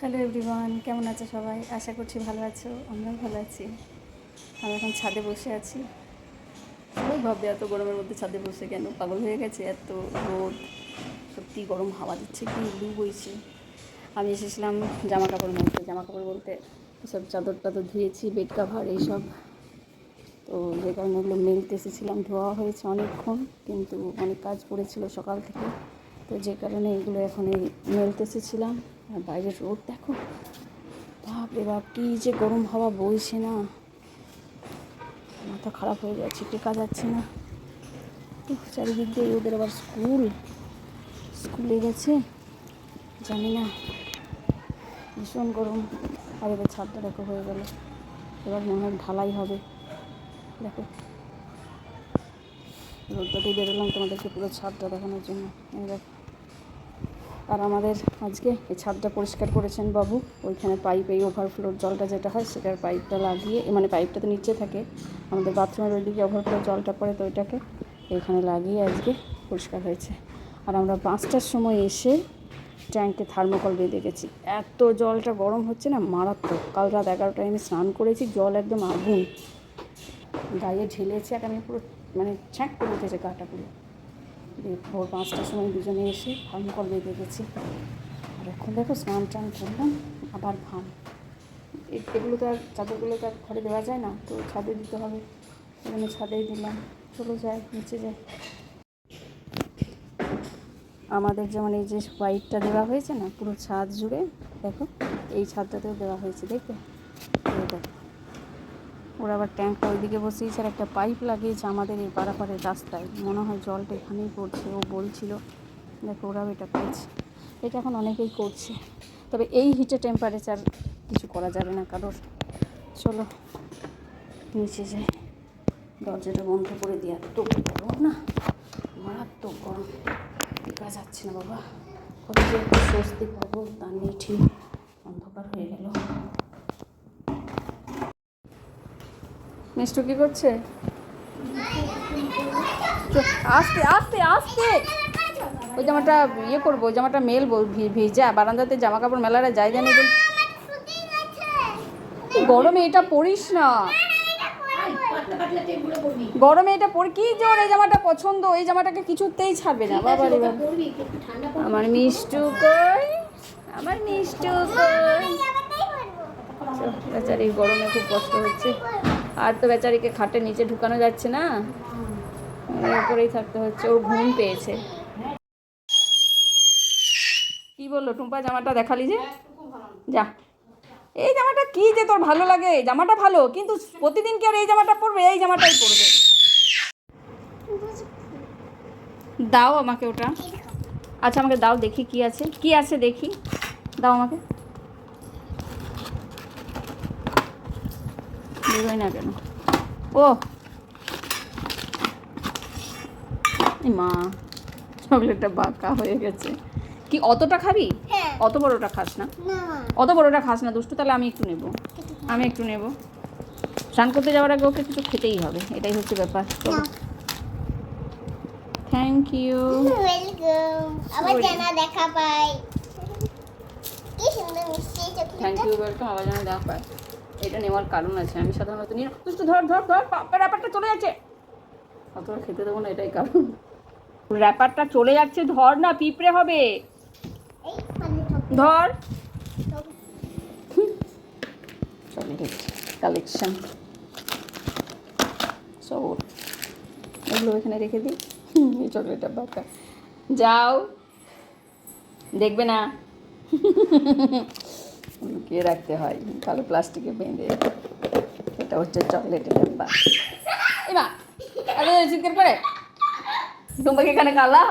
Hello everyone কেমন আছো সবাই? আশা করছি ভালো আছো, আমরাও ভালো আছি। আমি এখন ছাদে বসে আছি। সবাই ভাববে, এত গরমের মধ্যে ছাদে বসে কেন? পাগল হয়ে গেছে, এত রোদ। সত্যি গরম হাওয়া দিচ্ছে, কি লু বইছে। আমি এসেছিলাম জামা কাপড় মধ্যে জামা কাপড় বলতে সব চাদর টাদর ধুয়েছি বেড কাভার এইসব। তো যে কারণে ওগুলো মেলতে এসেছিলাম, ধোয়া হয়েছে অনেকক্ষণ, কিন্তু অনেক কাজ পড়েছিল সকাল থেকে। তো যে কারণে এগুলো এখন এই মেলতে এসেছিলাম। আর বাইরের রোদ দেখো। বাপরে বাপ, কী যে গরম হাওয়া বইছে না। মাথা খারাপ হয়ে যাচ্ছে, টেকা যাচ্ছে না। চারিদিক দিয়ে ওদের আবার স্কুল। স্কুলে গেছে, জানি না। ভীষণ গরম। আর এবার ছাদটা দেখো হয়ে গেল। এবার মনে হয় ঢালাই হবে। দেখো। রোদটাতেই বেরোলাম তোমাদেরকে পুরো ছাদটা দেখানোর জন্য। দেখো আর আমাদের আজকে এই ছাদটা পরিষ্কার করেছেন বাবু। ওইখানে পাইপ এই ওভারফ্লোর জলটা যেটা হয় সেটার পাইপটা লাগিয়ে মানে পাইপটা তো নিচে থাকে, আমাদের বাথরুমের ওইদিকে ওভারফ্লো জলটা পড়ে তো ওইটাকে এখানে লাগিয়ে আজকে পরিষ্কার হয়েছে। আর আমরা পাঁচটার সময় এসে ট্যাঙ্কে থার্মোকল বেঁধে গেছি এত জলটা গরম হচ্ছে না, মারাত্মক। কাল রাত এগারোটায় আমি স্নান করেছি, জল একদম আগুন। গায়ে ঢেলেছে আর আমি পুরো মানে ছ্যাঁক করে উঠেছে গাটা পুরো। ভোর পাঁচটার সময় দুজনে এসে থার্মোকল বেঁধে গেছি। আর এখন দেখো স্নান টান করলাম, আবার এ- এগুলো তো আর চাদরগুলো তো আর ঘরে দেওয়া যায় না, তো ছাদে দিতে হবে। এখানে ছাদেই দিলাম। চলো যাই, নিচে যাই। আমাদের যেমন এই যে হোয়াইটটা দেওয়া হয়েছে না, পুরো ছাদ জুড়ে, দেখো, এই ছাদটাতেও দেওয়া হয়েছে দেখো ওরা আবার ট্যাঙ্কটা ওইদিকে বসিয়েছে আর একটা পাইপ লাগিয়েছে আমাদের এই পাড়াপাড়ের রাস্তায়। মনে হয় জলটা এখানেই পড়ছে, ও বলছিল। দেখো ওরাও এটা করেছে। এটা এখন অনেকেই করছে। তবে এই হিটে টেম্পারেচার কিছু করা যাবে না কারোর। চলো, নিচে যাই। দরজাটা বন্ধ করে দিয়ে এত গরম না? মারাত্মক গরম। যাচ্ছে না বাবা। কত যে একটু স্বস্তি পাবো, তা নেই ঠিক অন্ধকার হয়ে গেল মিষ্টু কি করছে? আস্তে আস্তে আস্তে। ওই জামাটা ইয়ে করব ওই জামাটা মেলবো ভিজা বারান্দাতে জামা কাপড় মেলারা যাই জানি গরমে এটা পরিস না। গরমে এটা পর কি জোর এই জামাটা পছন্দ এই জামাটাকে কিছুতেই ছাড়বে না। বাবা। রে আমার মিষ্টু কই? আমার মিষ্টু কই? বেচারি গরমে খুব কষ্ট হচ্ছে। আর তো বেচারিকে খাটের নিচে ঢুকানো যাচ্ছে না। উপরেই থাকতে হচ্ছে। ওর ঘুম পেয়েছে। কি বলল? টুম্পা, জামাটা দেখালি যে? যা। এই জামাটা কি যে তোর ভালো লাগে? জামাটা ভালো, কিন্তু প্রতিদিন কি আর এই জামাটা পরবে? এই জামাটাই পরবে। দাও আমাকে ওটা। আচ্ছা আমাকে দাও, দেখি কি আছে। কি আছে দেখি। দাও আমাকে। বেরোয় না কেন? ও! মা চকলেটটা বাঁকা হয়ে গেছে। কি অতটা খাবি? হ্যাঁ। অত বড়টা খাস না? অত বড়টা খাস না দুষ্টু তাহলে আমি একটু নেব। আমি একটু নেব। স্নান করতে যাওয়ার আগে ওকে কিছু খেতেই হবে এটাই হচ্ছে ব্যাপার। থ্যাংক ইউ আবার. জানা দেখা পাই। কি সুন্দর মিষ্টি থ্যাংক ইউ ওয়েলকাম আবার যেন দেখা পায় এটা নেওয়ার কারণ আছে। আমি সাধারণত নিয়ে দুষ্টু ধর ধর ধর র্যাপারটা চলে যাচ্ছে। অতটা খেতে দেবো না, এটাই কারণ। র্যাপারটা চলে যাচ্ছে, ধর না, পিঁপড়ে হবে। এই মানে ধর কালেকশন সব। এগুলো এখানে রেখে দিই। এই চকলেটটা বাঁকা যাও। দেখবে না। লুকিয়ে রাখতে হয়। কালো প্লাস্টিকে বেঁধে এটা হচ্ছে চকলেটের ব্যাপার এমা আরে চিৎকার করে তোমাকে এখানে কালা?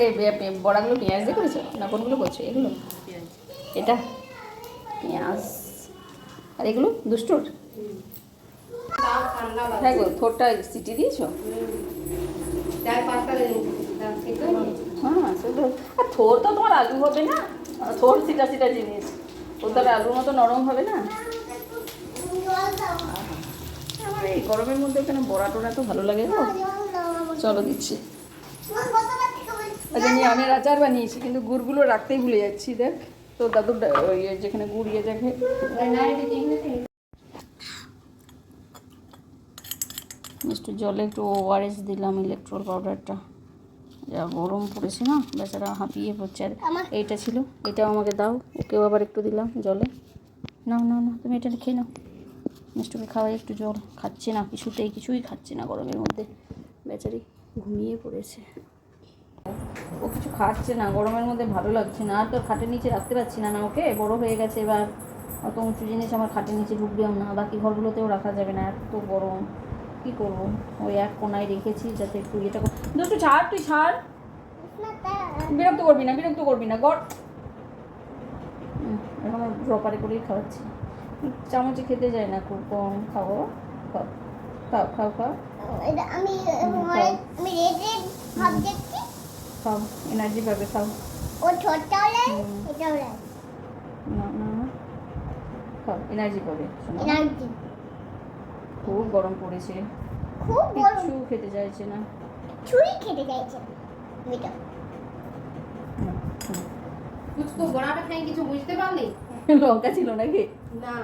এই বড়াগুলো পেঁয়াজ দিয়ে করেছ? না কোনগুলো করছ? এগুলো? এটা? পেঁয়াজ। আর এগুলো? দুষ্টুর? হ্যাঁ গো থোরটা সিটি দিয়েছ? হ্যাঁ সেগুলো আর থোর তো তোমার আলু হবে না? থোর সিটা সিটা জিনিস। ও তো আর আলুর মতো নরম হবে না? আমার এই গরমের মধ্যে ওখানে বড়া টোড়া তো ভালো লাগে দাও চলো দিচ্ছি। আচ্ছা নিয়ে আমের আচার বানিয়েছি, কিন্তু গুড়গুলো রাখতেই ভুলে যাচ্ছি, দেখ। তো দাদুর ডা- ওই যেখানে গুড় ইয়ে দেখে। একটু জলে একটু ওআরএস দিলাম ইলেকট্রল পাউডারটা যা গরম পড়েছে না বেচারা হাঁপিয়ে পড়ছে। আর এইটা ছিল এটাও আমাকে দাও ওকেও আবার একটু দিলাম জলে। না না না তুমি এটা খেয়ে নাও। মিষ্টুকে খাওয়াই একটু জল খাচ্ছে না কিছুতেই কিছুই খাচ্ছে না গরমের মধ্যে। বেচারি ঘুমিয়ে পড়েছে। ও কিছু খাচ্ছে না গরমের মধ্যে ভালো লাগছে না। আর তোর খাটের নিচে রাখতে পারছি না না ওকে বড় হয়ে গেছে এবার। অত উঁচু জিনিস আমার খাটের নিচে ঢুকবেও না বাকি ঘরগুলোতেও রাখা যাবে না এত গরম। কী করব? ওই এক কোনায় রেখেছি যাতে একটু ইয়েটা কর- কিন্তু ছাড় তুই ছাড়। বিরক্ত করবি না বিরক্ত করবি না গড় এখন ড্রপারে করেই খাওয়াচ্ছি। চামচে খেতে যায় না খুব কম খাব। খাও খাও খাও খাও। আমি খাও। আমি রেড রেড ভাব দেখছি। খাও এনার্জি পাবে খাও। ও না না খাও এনার্জি পাবে এনার্জি খুব গরম পড়েছে। খুব গরম। কিছু খেতে চাইছে না। ছুরি খেতে চাইছে বেটা কিছু তো বড়াটা খাই কিছু বুঝতে পারলি? লঙ্কা ছিল নাকি? না।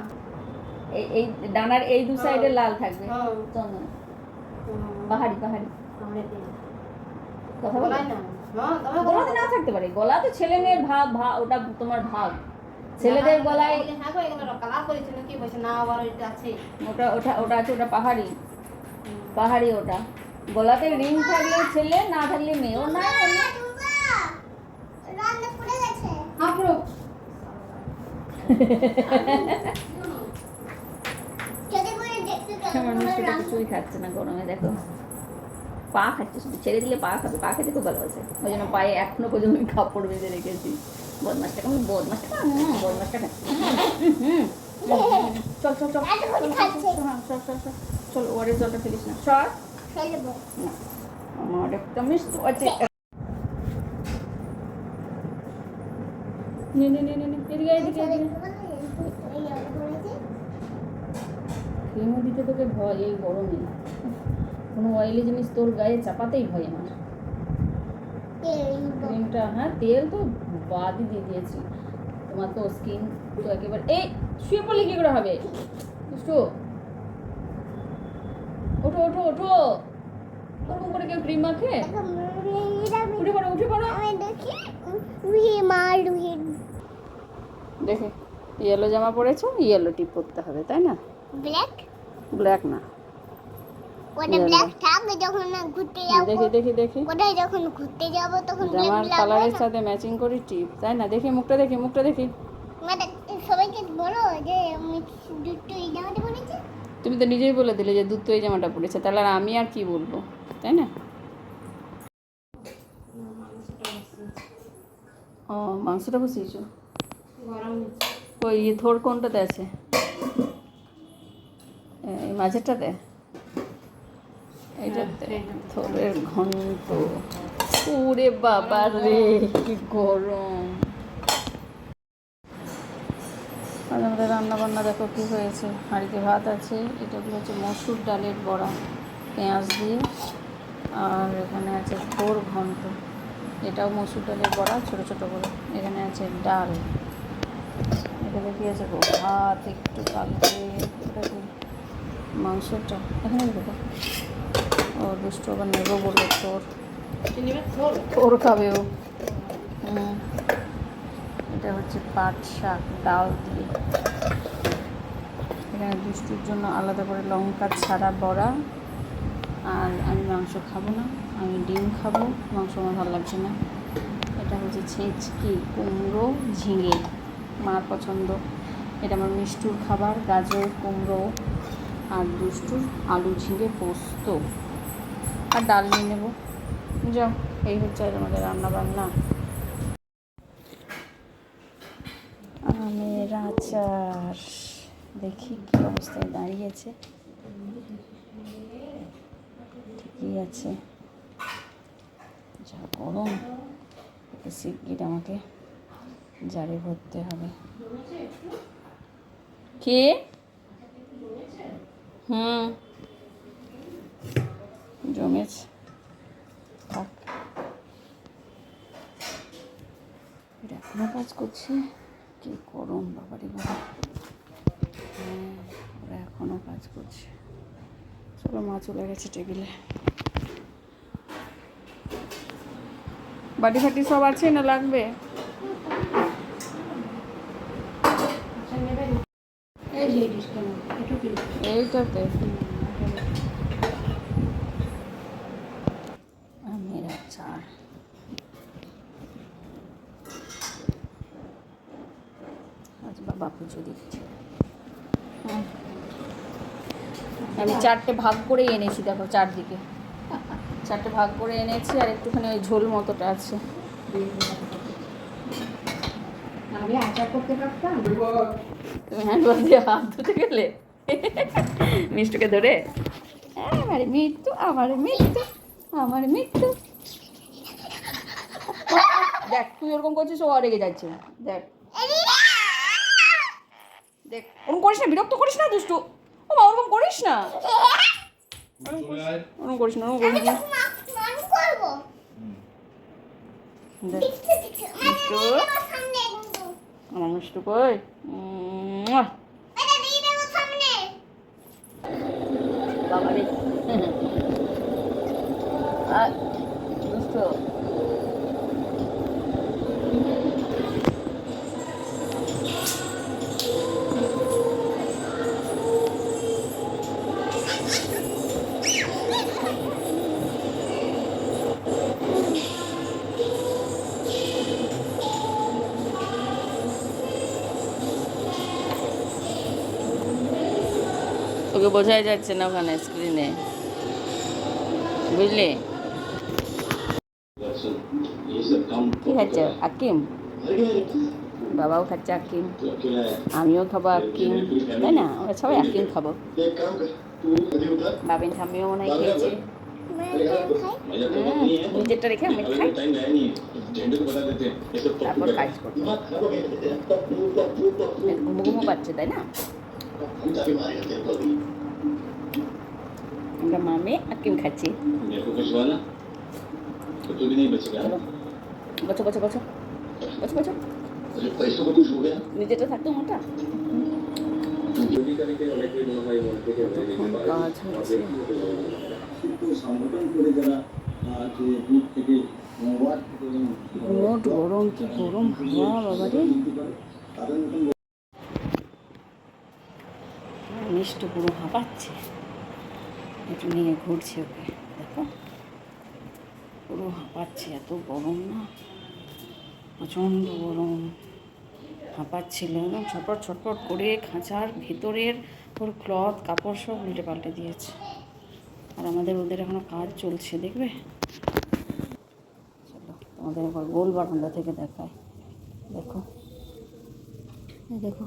এই এই ডানার এই দু সাইডে হ্যাঁ, লাল থাকবে। হ্যাঁ। চন্দন। পাহাড়ি পাহাড়ি। কথা বলাই না। হ্যাঁ, তোমার গলাতে না থাকতে পারে। গলা তো ছেলে মেয়ের ভাব ভাব ওটা তোমার ভাব ছেলেদের গলায় হ্যাঁ এগুলো কালার করেছে নাকি বলছে? না আবার ওইটা আছে। ওটা ওটা ওটা আছে ওটা পাহাড়ি। পাহাড়ি ওটা। গলাতে রিং থাকলে ছেলে না থাকলে মেয়ে। ও হ্যাঁ আমার কিছুই খাচ্ছে না গরমে দেখো। পা খাচ্ছে ছেড়ে দিলে পা খাবে। পা খেতে খুব ভালোবাসে। ওই জন্য পায়ে এখনও পর্যন্ত কাপড় বেঁধে রেখেছি। না নে নে নে নে নে, তোকে ভয় এই গরমে। কোনো অয়েলি জিনিস তোর গায়ে চাপাতেই ভয় আমার। ক্রিমটা হ্যাঁ তেল তো বাদই দিয়ে দিয়েছি। তোমার তো স্কিন তো একেবারে এই শুয়ে পড়লে কি করে হবে? দুষ্টু। ওঠো ওঠো ওঠো। ওরকম করে কেউ ক্রিম মাখে? উঠে পড়ো উঠে পড়ো। দেখে ইয়েলো জামা পরেছো ইয়েলো টিপ পরতে হবে তাই না? ব্ল্যাক ব্ল্যাক না। ওটা ব্ল্যাক থাকবে যখন ঘুরতে যাব দেখি দেখি দেখি। ওটাই যখন ঘুরতে যাব তখন জামার কালারের সাথে ম্যাচিং করি টিপ তাই না? দেখি মুখটা দেখি মুখটা দেখি। মানে সবাইকে বলো যে আমি দুটো এই জামাটা পরেছি। তুমি তো নিজেই বলে দিলে যে দুধ তো এই জামাটা পড়েছে তাহলে আর আমি আর কি বলব তাই না? ও মাংসটা বসিয়েছো? গরম ওই ইয়ে থোর কোনটাতে আছে? এই মাঝেরটাতে? এইটাতে থোরের ঘন্ট। ওরে বাবা রে কি গরম। আজ আমাদের রান্না বান্না দেখো কি হয়েছে। হাঁড়িতে ভাত আছে এটা হচ্ছে মসুর ডালের বড়া পেঁয়াজ দিয়ে। আর এখানে আছে থোর ঘন্ট। এটাও মসুর ডালের বড়া ছোট ছোট করে। এখানে আছে ডাল। এখানে কি আছে গো? ভাত একটু কালকে এটা কি মাংসটা এখানে দেখো। ও দুষ্ট আবার নেব বলল তোর ঝোল খাবে ও এটা হচ্ছে পাট শাক ডাল দিয়ে এখানে দুষ্টুর জন্য আলাদা করে লঙ্কা ছাড়া বড়া আর আমি মাংস খাব না। আমি ডিম খাব। মাংস আমার ভালো লাগছে না। এটা হচ্ছে ছেঁচকি কুমড়ো ঝিঙে মার পছন্দ। এটা আমার মিষ্টুর খাবার গাজর কুমড়ো আর দুষ্টুর আলু ঝিঙে পোস্ত। আর ডাল নিয়ে নেব। যাও, এই হচ্ছে আজ আমাদের রান্না বান্না আমের আচার, দেখি কি অবস্থায় দাঁড়িয়েছে। ঠিকই আছে। যা গরম শিগগির আমাকে জারে ভরতে হবে। কে? হুম। জমেছে। থাক। এখনও কাজ করছে। কি গরম বাবারে বাবা। হ্যাঁ ওরা এখনও কাজ করছে। চলো মা চলে গেছে টেবিলে। বাটি ফাটি সব আছে না লাগবে? এইটাতে আমের আচার আজ বাবা পুজো দিচ্ছে হুম। আমি চারটে ভাগ করে এনেছি দেখো চারদিকে। চারটে ভাগ করে এনেছি আর একটুখানি ওই ঝোল মতোটা আছে। আমি আচার করতে পারতাম? তুমি দিয়ে হাত ধুতে গেলে? মিষ্টুকে ধরে? আমার মৃত্যু আমার মৃত্যু আমার মৃত্যু দেখ তুই ওরকম করছিস ও রেগে যাচ্ছে দেখ। দেখ ওরকম করিস না বিরক্ত করিস না দুষ্টু। ও মা ওরকম করিস না ওরকম করিস না ওরকম করিস না। আমার মিষ্টি কই তোকে বোঝাই যাচ্ছে না ওখানে স্ক্রিনে বুঝলি? কি খাচ্ছ? আকিম বাবাও খাচ্ছে আকিম আমিও খাব আকিম তাই না? ওরা সবাই আকিম খাব। বাবিন ঠামিও মনে হয় খেয়েছে। হ্যাঁ, নিজেরটা রেখে আমি খাই। তারপর কাজ করব। ঘুমো পাচ্ছে, তাই না? हम चाबी मारेगा तेरे को अभी আমরা মামে আকিম খাচ্ছি मेरे को कुछ हुआ ना तो तू भी नहीं बचेगा চলো বছো বছো বছো বছো বছো अरे पैसों को कुछ हो गया নিজেরটা থাকতো মোটা চুরি करके অনেকেই মনে হয় মন থেকে তখন কাজ হচ্ছে কিন্তু সংগঠন করে যারা আহ, যে দূর থেকে ওয়ার্ড থেকে মোট গরম কি গরম হাওয়া বাবারে মতন পুরো হাঁপাচ্ছে একটু নিয়ে ঘুরছে ওকে, দেখো। পুরো হাঁপাচ্ছে এত গরম না। প্রচণ্ড গরম। হাঁপাচ্ছিল একদম ছটপট ছটপট করে খাঁচার ভেতরের ওর ক্লথ কাপড় সব উল্টে পাল্টে দিয়েছে। আর আমাদের ওদের এখনও কাজ চলছে, দেখবে? চলো, তোমাদের একবার গোল বারান্দা থেকে দেখায় দেখো। দেখো।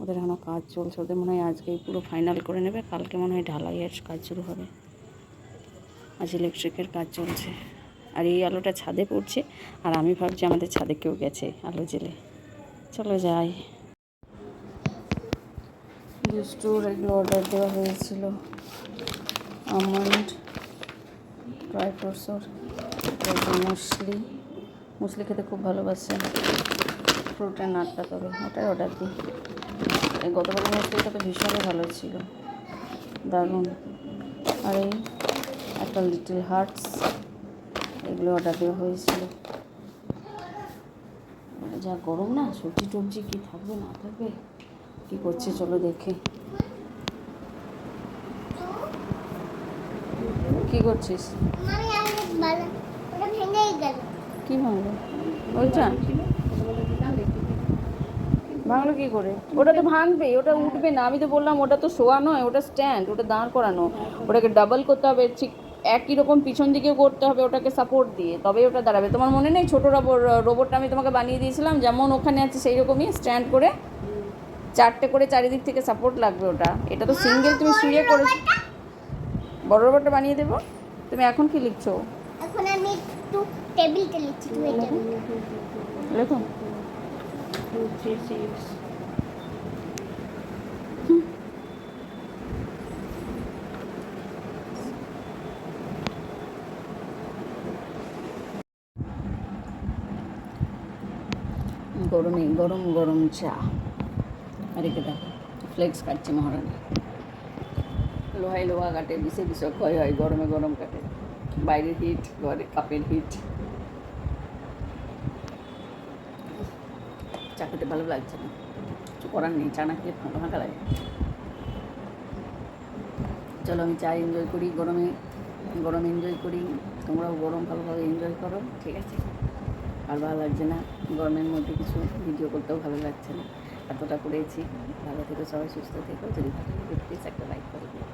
ওদের এখনও কাজ চলছে, ওদের মনে হয় আজকেই পুরো ফাইনাল করে নেবে, কালকে মনে হয় ঢালাইয়ের কাজ শুরু হবে। আজ ইলেকট্রিকের কাজ চলছে। আর এই আলোটা ছাদে পড়ছে, আর আমি ভাবছি আমাদের ছাদে কেউ গেছে আলো জেলে চলো যাই। দুষ্টুর এগুলো অর্ডার দেওয়া হয়েছিল। আমন্ড ড্রাই ফ্রুটসর মুসলি। মুসলি খেতে খুব ভালোবাসে। ফ্রুটের নাটটা তবে, ওটাই অর্ডার দিই। এই গতবার মুসলিটা তো ভীষণই ভালো ছিল। দারুণ। আর এই একটা লিটল হার্টস এগুলো অর্ডার দেওয়া হয়েছিল। যা গরম না সবজি টবজি কি থাকবে না থাকবে? কি করছে চলো দেখে। কি করছিস? ভালো ওটা ভেঙেই গেল। কি ভাঙলো ওইটা? ভাঙলো কি করে? ওটা তো ভাঙবে ওটা উঠবে না। আমি তো বললাম ওটা তো শোয়া নয় ওটা স্ট্যান্ড ওটা দাঁড় করানো। ওটাকে ডাবল করতে হবে ঠিক একই রকম পিছন দিকেও করতে হবে ওটাকে সাপোর্ট দিয়ে। তবেই ওটা দাঁড়াবে। তোমার মনে নেই? ছোটো রোবটটা আমি তোমাকে বানিয়ে দিয়েছিলাম যেমন ওখানে আছে সেই রকমই স্ট্যান্ড করে চারটে করে চারিদিক থেকে সাপোর্ট লাগবে ওটা। এটা তো সিঙ্গেল তুমি শুয়ে করে বড় রোবটটা বানিয়ে দেবো। তুমি এখন কি লিখছো? এখন আমি একটু টেবিলটা লিখছি তুমি এটা লেখো। সিক্স গরমে গরম গরম চা। আর একে ফ্লেক্স কাটছে মহারানী। লোহায় লোহা কাটে বিষে বিষ ক্ষয় হয়, গরমে গরম কাটে। বাইরের হিট ঘরে কাপের হিট চা খেতে ভালো লাগছে না। কিছু করার নেই, চা না খেয়ে ফাঁকা ফাঁকা লাগে। চলো আমি চা এনজয় করি, গরমে, গরম এনজয় করি। তোমরাও গরম ভালোভাবে এনজয় করো, ঠিক আছে? আর ভালো লাগছে না, গরমের মধ্যে কিছু ভিডিও করতেও ভালো লাগছে না। এতটা করেছি। ভালো থেকো সবাই, সুস্থ থেকো। যদি ভালো লাগে প্লিজ একটা লাইক করে দিও।